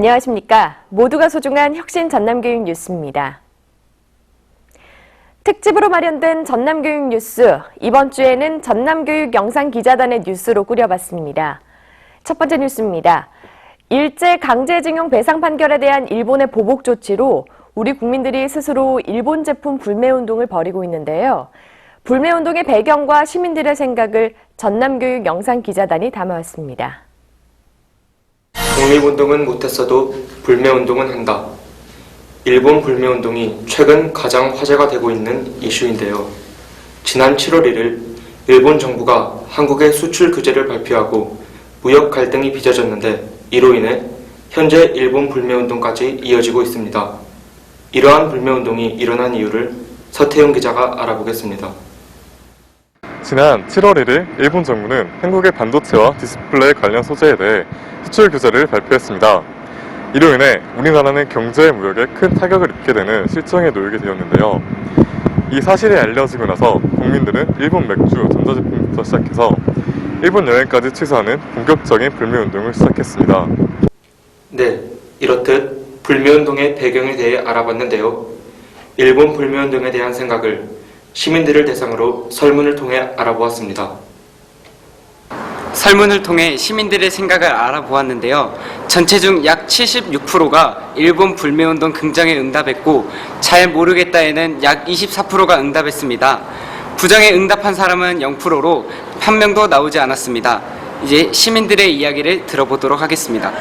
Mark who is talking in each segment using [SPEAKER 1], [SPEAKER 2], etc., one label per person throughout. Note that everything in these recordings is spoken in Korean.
[SPEAKER 1] 안녕하십니까. 모두가 소중한 혁신 전남교육 뉴스입니다. 특집으로 마련된 전남교육 뉴스. 이번 주에는 전남교육 영상 기자단의 뉴스로 꾸려봤습니다. 첫 번째 뉴스입니다. 일제 강제징용 배상 판결에 대한 일본의 보복 조치로 우리 국민들이 스스로 일본 제품 불매 운동을 벌이고 있는데요. 불매 운동의 배경과 시민들의 생각을 전남교육 영상 기자단이 담아왔습니다.
[SPEAKER 2] 독립운동은 못했어도 불매운동은 한다. 일본 불매운동이 최근 가장 화제가 되고 있는 이슈인데요. 지난 7월 1일 일본 정부가 한국의 수출 규제를 발표하고 무역 갈등이 빚어졌는데 이로 인해 현재 일본 불매운동까지 이어지고 있습니다. 이러한 불매운동이 일어난 이유를 서태용 기자가 알아보겠습니다.
[SPEAKER 3] 지난 7월 1일 일본 정부는 한국의 반도체와 디스플레이 관련 소재에 대해 수출 규제를 발표했습니다. 이로 인해 우리나라는 경제 무역에 큰 타격을 입게 되는 실정에 놓이게 되었는데요. 이 사실이 알려지고 나서 국민들은 일본 맥주, 전자제품부터 시작해서 일본 여행까지 취소하는 본격적인 불매운동을 시작했습니다.
[SPEAKER 2] 네, 이렇듯 불매운동의 배경에 대해 알아봤는데요. 일본 불매운동에 대한 생각을 시민들을 대상으로 설문을 통해 알아보았습니다.
[SPEAKER 4] 설문을 통해 시민들의 생각을 알아보았는데요. 전체 중 약 76%가 일본 불매운동 긍정에 응답했고 잘 모르겠다에는 약 24%가 응답했습니다. 부정에 응답한 사람은 0%로 한 명도 나오지 않았습니다. 이제 시민들의 이야기를 들어보도록 하겠습니다.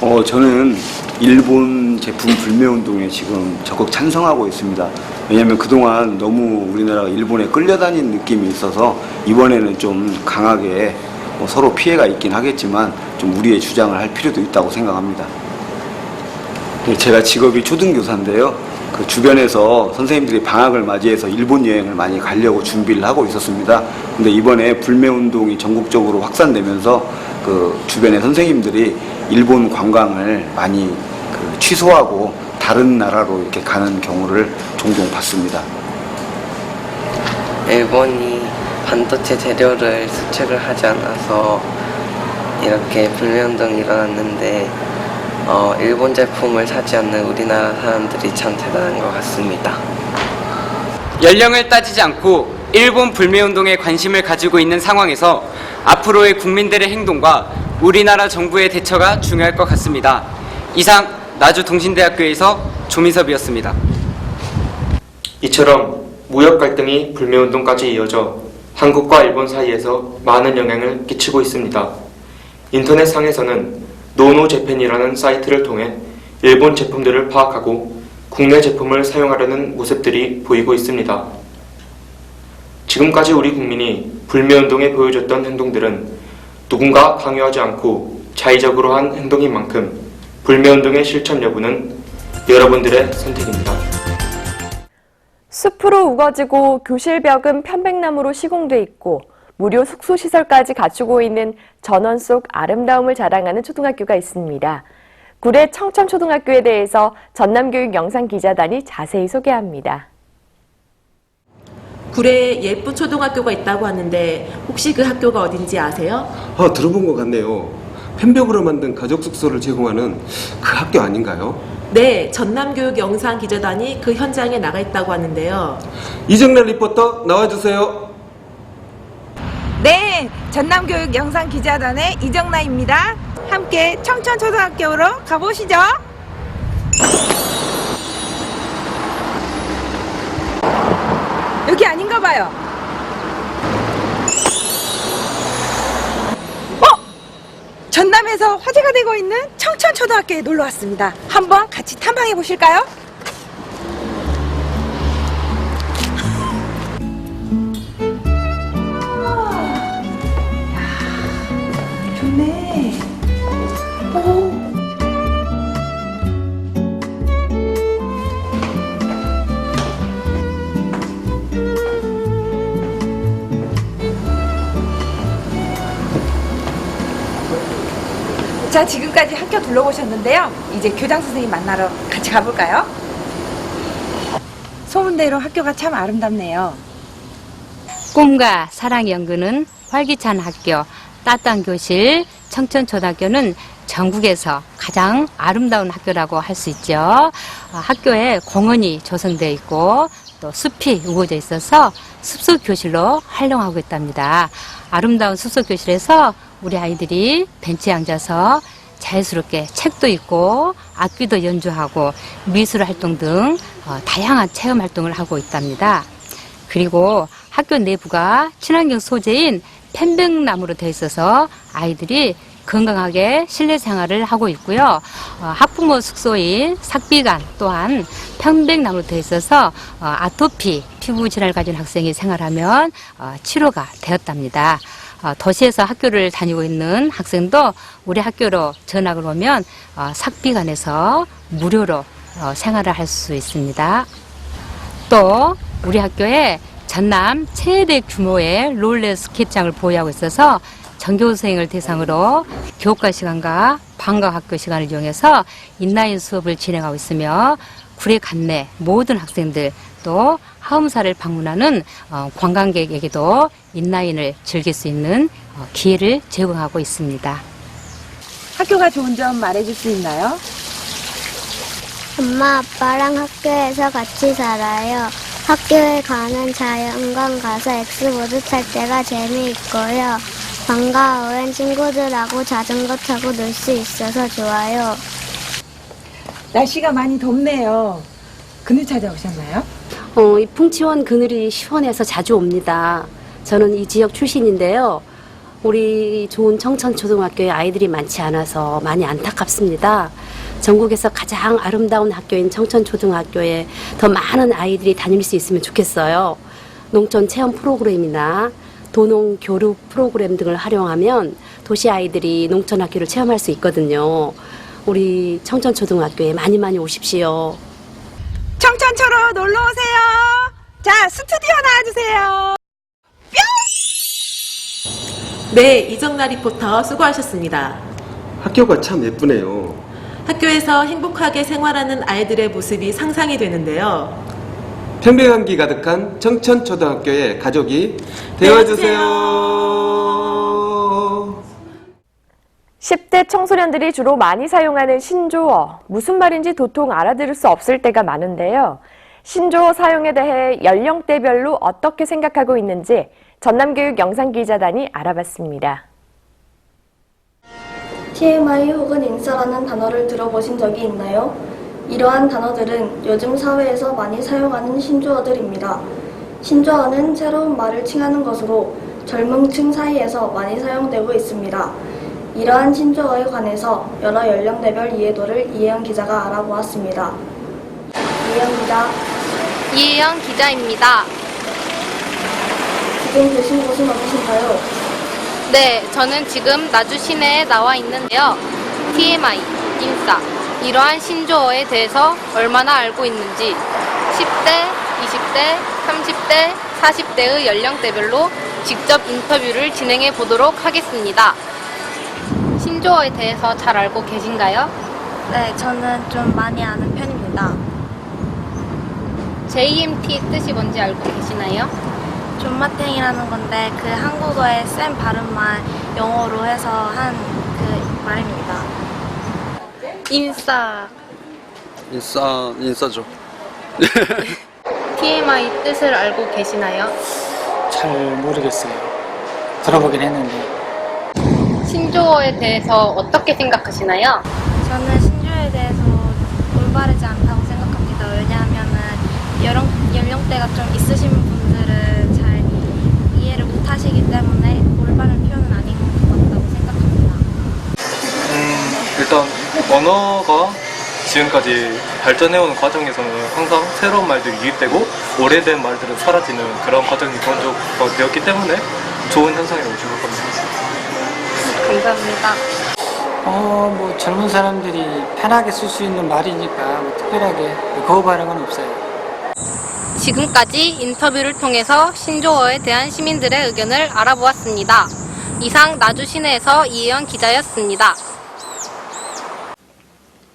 [SPEAKER 5] 어, 저는 일본 제품 불매 운동에 지금 적극 찬성하고 있습니다. 왜냐하면 그동안 너무 우리나라가 일본에 끌려다닌 느낌이 있어서 이번에는 좀 강하게 뭐 서로 피해가 있긴 하겠지만 좀 우리의 주장을 할 필요도 있다고 생각합니다. 네, 제가 직업이 초등교사인데요. 그 주변에서 선생님들이 방학을 맞이해서 일본 여행을 많이 가려고 준비를 하고 있었습니다. 근데 이번에 불매 운동이 전국적으로 확산되면서 그 주변의 선생님들이 일본 관광을 많이 그 취소하고 다른 나라로 이렇게 가는 경우를 종종 봤습니다.
[SPEAKER 6] 일본이 반도체 재료를 수출을 하지 않아서 이렇게 불매운동이 일어났는데 어, 일본 제품을 사지 않는 우리나라 사람들이 참 대단한 것 같습니다.
[SPEAKER 4] 연령을 따지지 않고 일본 불매운동에 관심을 가지고 있는 상황에서 앞으로의 국민들의 행동과 우리나라 정부의 대처가 중요할 것 같습니다. 이상 나주 동신대학교에서 조민섭이었습니다.
[SPEAKER 2] 이처럼 무역 갈등이 불매운동까지 이어져 한국과 일본 사이에서 많은 영향을 끼치고 있습니다. 인터넷상에서는 노노 재팬이라는 사이트를 통해 일본 제품들을 파악하고 국내 제품을 사용하려는 모습들이 보이고 있습니다. 지금까지 우리 국민이 불매운동에 보여줬던 행동들은 누군가 강요하지 않고 자의적으로 한 행동인 만큼 불매운동의 실천 여부는 여러분들의 선택입니다.
[SPEAKER 1] 숲으로 우거지고 교실 벽은 편백나무로 시공돼 있고 무료 숙소 시설까지 갖추고 있는 전원 속 아름다움을 자랑하는 초등학교가 있습니다. 구례 청천초등학교에 대해서 전남교육 영상 기자단이 자세히 소개합니다.
[SPEAKER 7] 구례에 예쁜 초등학교가 있다고 하는데 혹시 그 학교가 어딘지 아세요?
[SPEAKER 8] 아, 들어본 것 같네요. 펜벽으로 만든 가족 숙소를 제공하는 그 학교 아닌가요?
[SPEAKER 7] 네, 전남교육 영상 기자단이 그 현장에 나가 있다고 하는데요.
[SPEAKER 8] 이정란 리포터 나와주세요.
[SPEAKER 9] 네, 전남교육 영상 기자단의 이정나입니다. 함께 청천초등학교로 가보시죠. 여기 아닌가 봐요. 어? 전남에서 화제가 되고 있는 청천초등학교에 놀러 왔습니다. 한번 같이 탐방해 보실까요? 좋네. 자, 지금까지 학교 둘러보셨는데요. 이제 교장 선생님 만나러 같이 가볼까요? 소문대로 학교가 참 아름답네요.
[SPEAKER 10] 꿈과 사랑 연구는 활기찬 학교, 따뜻한 교실, 청천초등학교는 전국에서 가장 아름다운 학교라고 할 수 있죠. 어, 학교에 공원이 조성되어 있고 또 숲이 우거져 있어서 숲속 교실로 활용하고 있답니다. 아름다운 숲속 교실에서 우리 아이들이 벤치에 앉아서 자유스럽게 책도 읽고 악기도 연주하고 미술 활동 등 어, 다양한 체험 활동을 하고 있답니다. 그리고 학교 내부가 친환경 소재인 편백나무로 되어 있어서 아이들이 건강하게 실내 생활을 하고 있고요. 어, 학부모 숙소인 삭비관 또한 편백나무로 되어 있어서 어, 아토피 피부 질환을 가진 학생이 생활하면 어, 치료가 되었답니다. 어, 도시에서 학교를 다니고 있는 학생도 우리 학교로 전학을 오면 어, 삭비관에서 무료로 어, 생활을 할 수 있습니다. 또 우리 학교에 전남 최대 규모의 롤러 스케이트장을 보유하고 있어서 전교생을 대상으로 교과 시간과 방과 학교 시간을 이용해서 인라인 수업을 진행하고 있으며 구례 관내 모든 학생들 또 하음사를 방문하는 어, 관광객에게도 인라인을 즐길 수 있는 어, 기회를 제공하고 있습니다.
[SPEAKER 9] 학교가 좋은 점 말해줄 수 있나요?
[SPEAKER 11] 엄마 아빠랑 학교에서 같이 살아요. 학교에 가는 자연관 가서 엑스보드 탈 때가 재미있고요. 방과 후엔 친구들하고 자전거 타고 놀 수 있어서 좋아요.
[SPEAKER 9] 날씨가 많이 덥네요. 그늘 찾아오셨나요?
[SPEAKER 12] 어, 이 풍치원 그늘이 시원해서 자주 옵니다. 저는 이 지역 출신인데요. 우리 좋은 청천초등학교에 아이들이 많지 않아서 많이 안타깝습니다. 전국에서 가장 아름다운 학교인 청천초등학교에 더 많은 아이들이 다닐 수 있으면 좋겠어요. 농촌 체험 프로그램이나 도농 교류 프로그램 등을 활용하면 도시 아이들이 농촌 학교를 체험할 수 있거든요. 우리 청천초등학교에 많이 많이 오십시오.
[SPEAKER 9] 청천초로 놀러 오세요. 자, 스튜디오 나와주세요.
[SPEAKER 7] 네, 이정나 리포터 수고하셨습니다.
[SPEAKER 8] 학교가 참 예쁘네요.
[SPEAKER 7] 학교에서 행복하게 생활하는 아이들의 모습이 상상이 되는데요.
[SPEAKER 8] 편백함기 가득한 청천초등학교의 가족이 되어주세요.
[SPEAKER 1] 10대 청소년들이 주로 많이 사용하는 신조어. 무슨 말인지 도통 알아들을 수 없을 때가 많은데요. 신조어 사용에 대해 연령대별로 어떻게 생각하고 있는지 전남교육 영상기자단이 알아봤습니다.
[SPEAKER 11] TMI 혹은 인싸라는 단어를 들어보신 적이 있나요? 이러한 단어들은 요즘 사회에서 많이 사용하는 신조어들입니다. 신조어는 새로운 말을 칭하는 것으로 젊은 층 사이에서 많이 사용되고 있습니다. 이러한 신조어에 관해서 여러 연령대별 이해도를 이혜영 기자가 알아보았습니다. 이혜영 기자, 이혜영 기자입니다. 지금 계신 곳은 어디신가요? 네, 저는 지금 나주 시내에 나와 있는데요. TMI, 인싸, 이러한 신조어에 대해서 얼마나 알고 있는지 10대, 20대, 30대, 40대의 연령대별로 직접 인터뷰를 진행해 보도록 하겠습니다. 신조어에 대해서 잘 알고 계신가요? 네, 저는 좀 많이 아는 편입니다. JMT 뜻이 뭔지 알고 계시나요? 존맛탱이라는 건데 그 한국어의 센 발음만 영어로 해서 한 그 말입니다. 인싸
[SPEAKER 6] 인싸 인싸죠.
[SPEAKER 11] TMI 뜻을 알고 계시나요?
[SPEAKER 4] 잘 모르겠어요. 들어보긴 했는데.
[SPEAKER 11] 신조어에 대해서 어떻게 생각하시나요? 저는 신조어에 대해서 올바르지 않다고 생각합니다. 왜냐하면은 연령, 연령대가 좀 있으신 분들은 잘 이해를 못 하시기 때문에 올바른 표현은 아닌 것 같다고 생각합니다.
[SPEAKER 3] 일단 언어가 지금까지 발전해오는 과정에서는 항상 새로운 말들이 유입되고 오래된 말들은 사라지는 그런 과정이 번져되었기 때문에 좋은 현상이라고 생각합니다.
[SPEAKER 11] 감사합니다.
[SPEAKER 4] 어, 뭐 젊은 사람들이 편하게 쓸 수 있는 말이니까 뭐 특별하게 거부하는 건 없어요.
[SPEAKER 11] 지금까지 인터뷰를 통해서 신조어에 대한 시민들의 의견을 알아보았습니다. 이상 나주 시내에서 이혜연 기자였습니다.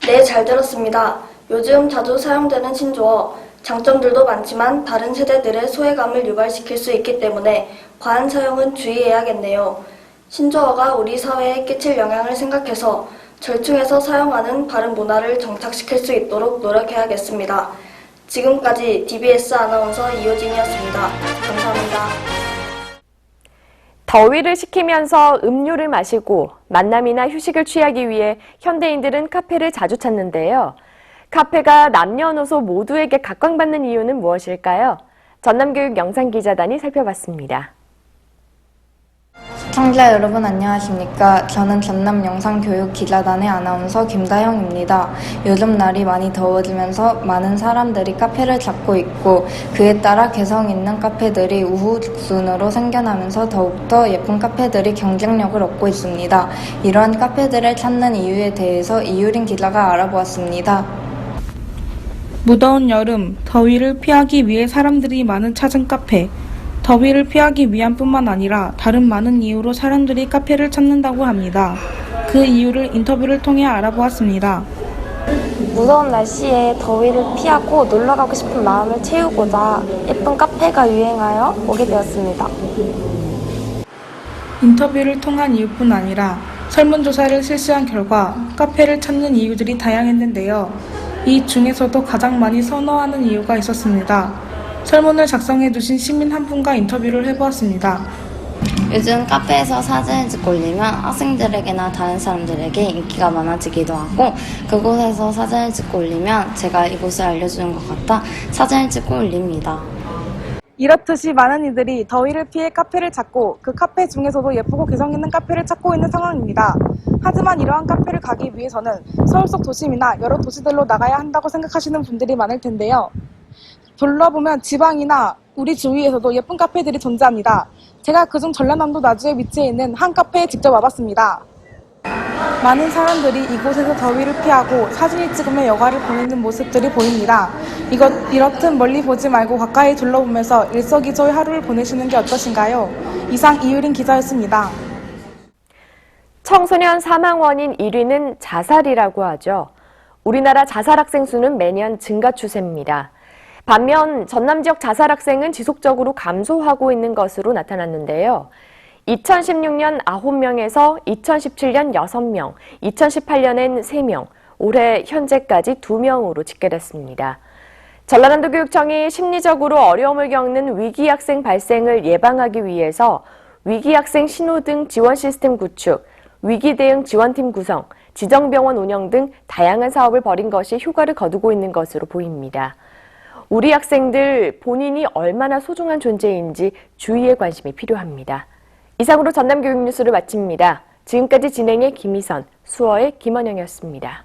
[SPEAKER 11] 네, 잘 들었습니다. 요즘 자주 사용되는 신조어, 장점들도 많지만 다른 세대들의 소외감을 유발시킬 수 있기 때문에 과한 사용은 주의해야겠네요. 신조어가 우리 사회에 끼칠 영향을 생각해서
[SPEAKER 13] 절충해서 사용하는 바른 문화를 정착시킬 수 있도록 노력해야겠습니다. 지금까지 DBS 아나운서 이효진이었습니다. 감사합니다.
[SPEAKER 1] 더위를 식히면서 음료를 마시고 만남이나 휴식을 취하기 위해 현대인들은 카페를 자주 찾는데요. 카페가 남녀노소 모두에게 각광받는 이유는 무엇일까요? 전남교육 영상기자단이 살펴봤습니다.
[SPEAKER 14] 시청자 여러분 안녕하십니까. 저는 전남 영상교육기자단의 아나운서 김다영입니다. 요즘 날이 많이 더워지면서 많은 사람들이 카페를 찾고 있고 그에 따라 개성 있는 카페들이 우후죽순으로 생겨나면서 더욱더 예쁜 카페들이 경쟁력을 얻고 있습니다. 이러한 카페들을 찾는 이유에 대해서 이유린 기자가 알아보았습니다.
[SPEAKER 15] 무더운 여름, 더위를 피하기 위해 사람들이 많은 찾은 카페. 더위를 피하기 위한 뿐만 아니라 다른 많은 이유로 사람들이 카페를 찾는다고 합니다. 그 이유를 인터뷰를 통해 알아보았습니다.
[SPEAKER 16] 무더운 날씨에 더위를 피하고 놀러 가고 싶은 마음을 채우고자 예쁜 카페가 유행하여 오게 되었습니다.
[SPEAKER 15] 인터뷰를 통한 이유뿐 아니라 설문조사를 실시한 결과 카페를 찾는 이유들이 다양했는데요. 이 중에서도 가장 많이 선호하는 이유가 있었습니다. 설문을 작성해 두신 시민 한 분과 인터뷰를 해보았습니다.
[SPEAKER 16] 요즘 카페에서 사진을 찍고 올리면 학생들에게나 다른 사람들에게 인기가 많아지기도 하고 그곳에서 사진을 찍고 올리면 제가 이곳을 알려주는 것 같아 사진을 찍고 올립니다.
[SPEAKER 15] 이렇듯이 많은 이들이 더위를 피해 카페를 찾고 그 카페 중에서도 예쁘고 개성 있는 카페를 찾고 있는 상황입니다. 하지만 이러한 카페를 가기 위해서는 서울 속 도심이나 여러 도시들로 나가야 한다고 생각하시는 분들이 많을 텐데요. 둘러보면 지방이나 우리 주위에서도 예쁜 카페들이 존재합니다. 제가 그중 전라남도 나주에 위치해 있는 한 카페에 직접 와봤습니다. 많은 사람들이 이곳에서 더위를 피하고 사진을 찍으며 여가를 보내는 모습들이 보입니다. 이것 이렇듯 멀리 보지 말고 가까이 둘러보면서 일석이조의 하루를 보내시는 게 어떠신가요? 이상 이유린 기자였습니다.
[SPEAKER 1] 청소년 사망 원인 1위는 자살이라고 하죠. 우리나라 자살 학생 수는 매년 증가 추세입니다. 반면 전남 지역 자살 학생은 지속적으로 감소하고 있는 것으로 나타났는데요. 2016년 9명에서 2017년 6명, 2018년엔 3명, 올해 현재까지 2명으로 집계됐습니다. 전라남도 교육청이 심리적으로 어려움을 겪는 위기 학생 발생을 예방하기 위해서 위기 학생 신호등 지원 시스템 구축, 위기 대응 지원팀 구성, 지정병원 운영 등 다양한 사업을 벌인 것이 효과를 거두고 있는 것으로 보입니다. 우리 학생들 본인이 얼마나 소중한 존재인지 주의의 관심이 필요합니다. 이상으로 전남 교육 뉴스를 마칩니다. 지금까지 진행의 김희선, 수어의 김원영이었습니다.